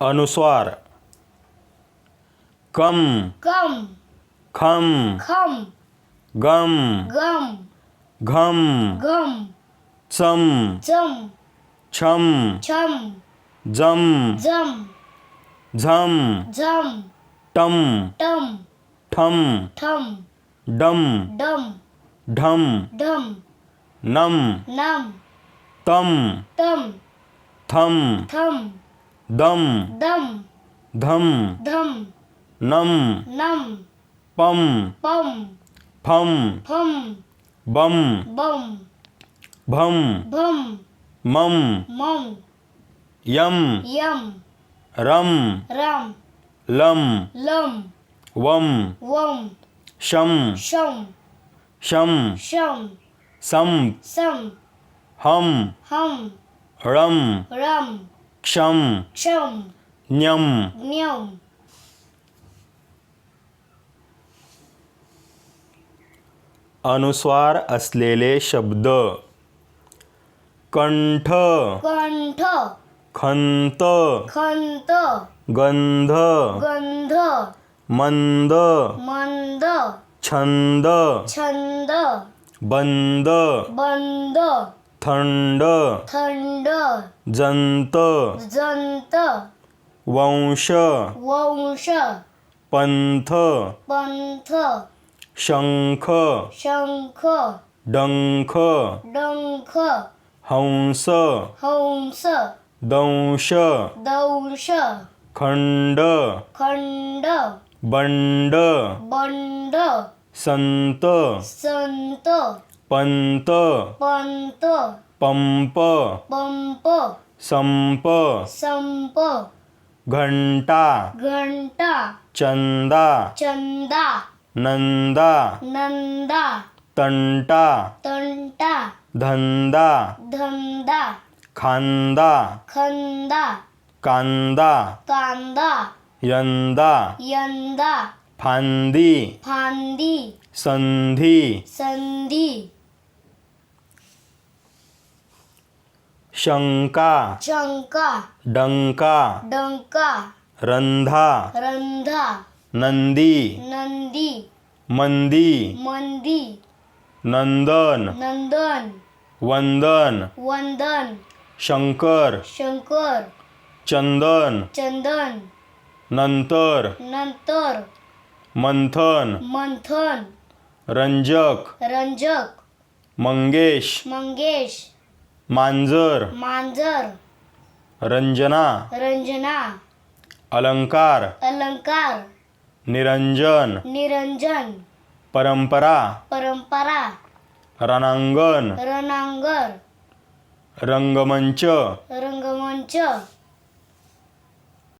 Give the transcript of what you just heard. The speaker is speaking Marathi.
अनुस्वार। कम। कम। खम। खम। गम। गम। घम। गम। चम। चम। छम। छम। जम। जम। झम। झम टम। टम। ठम। ठम। डम। डम। ढम। ढम नम। नम। तम। तम। थम। थम। दम दम धम धम नम नम पम पम फम फम बम बम भम भम मम मम यम यम रम राम लम लम वम वम शम शम शम शम सम सम हम हम रम रम क्षम। क्षम। न्यम। न्यम। अनुस्वार असलेले शब्द। कंठ। कंठ। खंत। खंत। गंध। गंध। मंद। मंद। छंद। छंद। बंद। बंद। थंड थंड जंत जंत वंश वंश पंथ पंथ शंख शंख डंख डंख हंस हंस दंश दंश खंड खंड बंड बंड संत संत पंत. पंत. पंप. पंप. संप. संप. घंटा. घंटा. चंदा. चंदा. नंदा. नंदा. तंटा. तंटा. धंदा. धंदा. खांदा. खंदा. कांदा. कांदा. यंदा. यंदा. फांदी. फांदी. संधी. संधी. शंका शंका डंका डंका रंधा रंधा नंदी नंदी मंदी मंदी नंदन नंदन वंदन वंदन शंकर शंकर चंदन चंदन नंतर नंतर मंथन मंथन रंजक रंजक मंगेश मंगेश मांजर. मांजर. रंजना. रंजना. अलंकार. अलंकार. निरंजन. निरंजन. परंपरा. परंपरा. रणांगण. रणांगर रंगमंच. रंगमंच.